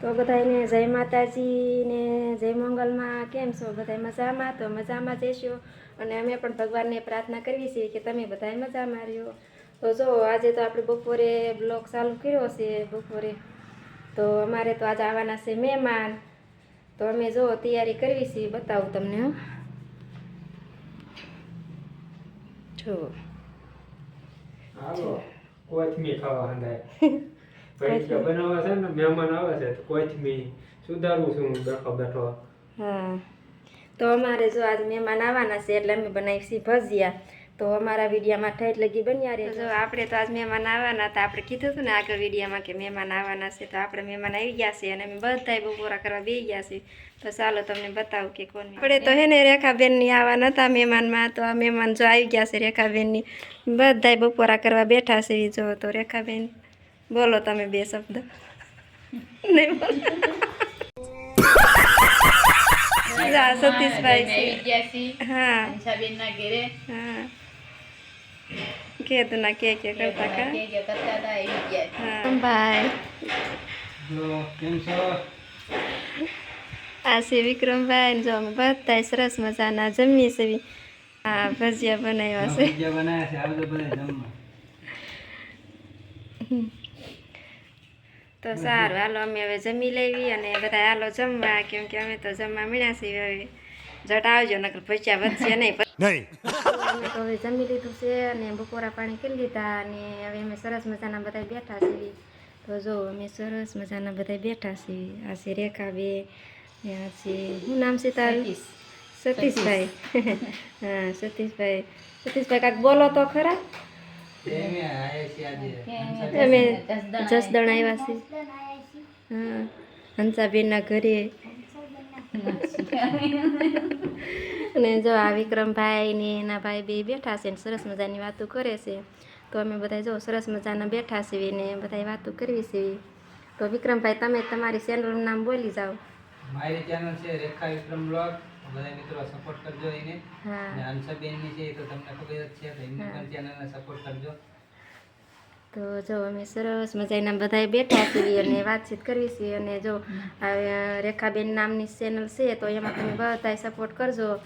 તો બધાને જય માતાજી ને જય મંગલમાં. કેમ છો? બધા મજામાં? તો મજામાં જઈશું અને અમે પણ ભગવાનને પ્રાર્થના કરીએ છીએ કે તમે બધા મજામાં રહ્યો. તો જો આજે તો આપણે બપોરે બ્લોગ ચાલુ કર્યો છે બપોરે. તો અમારે તો આજે આવવાના છે મહેમાન. તો અમે જો તૈયારી કરવી છીએ બતાવું તમને હું. જો. કોથમીર ખાવા હંધાય. પૈસા બનાવવા છે ને મહેમાન આવે છે તો કોથમી સુધારું છું બેઠો બેઠો? હા. તો અમારે જો આજ મહેમાન આવવાના છે એટલે અમે બનાવી છીએ ભજીયા. તો અમારા વિડીયામાં ઠેઠ લગી બન્યા રહે જો આપણે તો આજ મહેમાન આવવાના હતા આપણે કીધું હતું ને આગળ વિડીયામાં કે મહેમાન આવવાના છે તો આપણે મહેમાન આવી ગયા છે અને અમે બધાય બપોરા કરવા બેસી ગયા છે. તો ચાલો તમને બતાવું કે કોણ આપણે તો હે ને રેખાબેનની આવવાના હતા મહેમાનમાં તો આ મહેમાન જો આવી ગયા છે રેખાબેનની. બધાય બપોરા કરવા બેઠા છે જો તો રેખાબેન બોલો તમે બે શબ્દ. નહીં સતીશભાઈ હા. હા. કે ના કે કે કરતા કા? કે કે કરતા હતા એવી ગયા હા ભાઈ આ છે વિક્રમભાઈ જો અમે બધા સરસ મજાના જમીએ છે હા ભજીયા બનાવ્યા છે. ભજીયા બનાવ્યા છે આવજો બધા જમવા. તો સારું. હાલો અમે હવે જમી લેવી અને બધા હાલો જમવા કેમ કે અમે તો જમવા મળ્યા છીએ હવે. જટ આવજો નકર પૈસા વધશે નહીં. અમે તો હવે જમી લીધું છે અને બપોરા પાણી કરી લીધા અને હવે અમે સરસ મજાના બધા બેઠા છીએ. તો જો અમે સરસ મજાના બધા બેઠા છીએ. આ છે રેખા ને આ છે શું નામ છે તારું? સતીશભાઈ. હા સતીશભાઈ. સતીશભાઈ કાંક બોલો તો ખરા? અમે જસદણ આવ્યા છીએ. હા હંસાબેનના ઘરે. અને જો આ વિક્રમભાઈ ને એના ભાઈ બે બેઠા છે ને સરસ મજાની વાતો કરે છે. તો અમે બધા જો સરસ મજાના બેઠા છીએ ને બધા વાતો કરવી છે. તો વિક્રમભાઈ તમે તમારી ચેનલનું નામ બોલી જાઓ. મારી ચેનલ છે રેખા વિક્રમ બ્લોગ બધા મિત્રો સપોર્ટ કરજો એને. હા. અને અંશાબેનની છે તો તમને ખબર જ છે તો એમની પણ ચેનલને સપોર્ટ કરજો. તો જો અમે સરસ મજાના બધા બેઠા છીએ અને વાતચીત કરવી છીએ અને જો રેખાબેન નામની ચેનલ છે તો એમાં તમે બધા સપોર્ટ કરજો.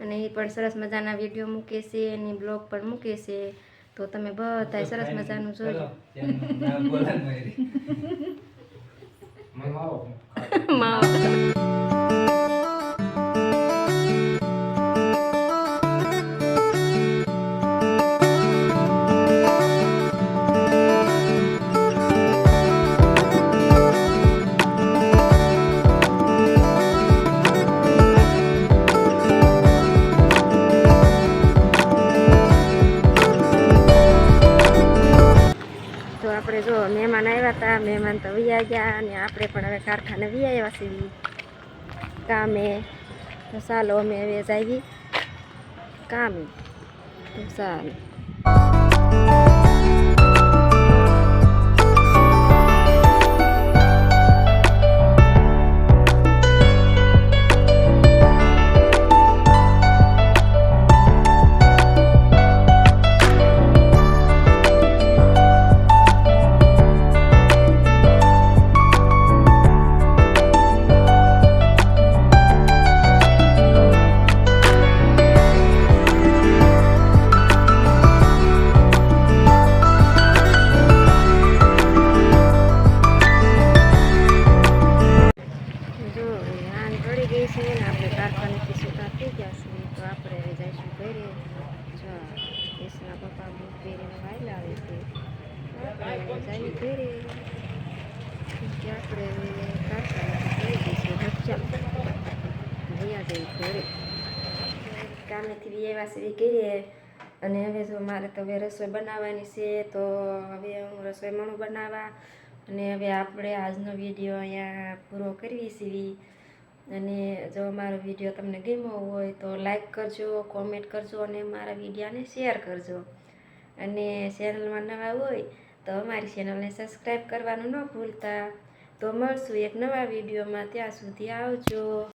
અને એ પણ સરસ મજાના વીડિયો મૂકે છે એની બ્લોગ પણ મૂકે છે. તો તમે બધા સરસ મજાનું જોજો. માવો. આપણે જો મહેમાન આવ્યા હતા મહેમાન તો વી ગયા અને આપણે પણ હવે કારખાને વી આવ્યા છીએ. કામે તો ચાલો અમે હવે જઈએ. કામે. તો ચાલો. ગઈ છે ને આપણે કારખાનેથી છૂટા થઈ ગયા છે તો આપણે હવે જઈશું ઘરે. જો કેસના પપ્પા બૂટ પહેરીને વાયલ આવે છે. આપણે ઘરે. આપણે હવે કારખાનેથી જઈ ઘરે. કામેથી બી એવા સુધી કરીએ અને હવે જો મારે તો હવે રસોઈ બનાવવાની છે, તો હવે હું રસોઈ મણું બનાવવા. અને હવે આપણે આજનો વીડિયો અહીંયા પૂરો કરવી છીએ અને જો મારો વીડિયો તમને ગમ્યો હોય તો લાઈક કરજો કોમેન્ટ કરજો અને મારા વિડીયાને શેર કરજો. અને ચેનલમાં નવા હોય તો અમારી ચેનલને સબસ્ક્રાઈબ કરવાનું ન ભૂલતા. તો મળશું એક નવા વિડીયોમાં, ત્યાં સુધી આવજો.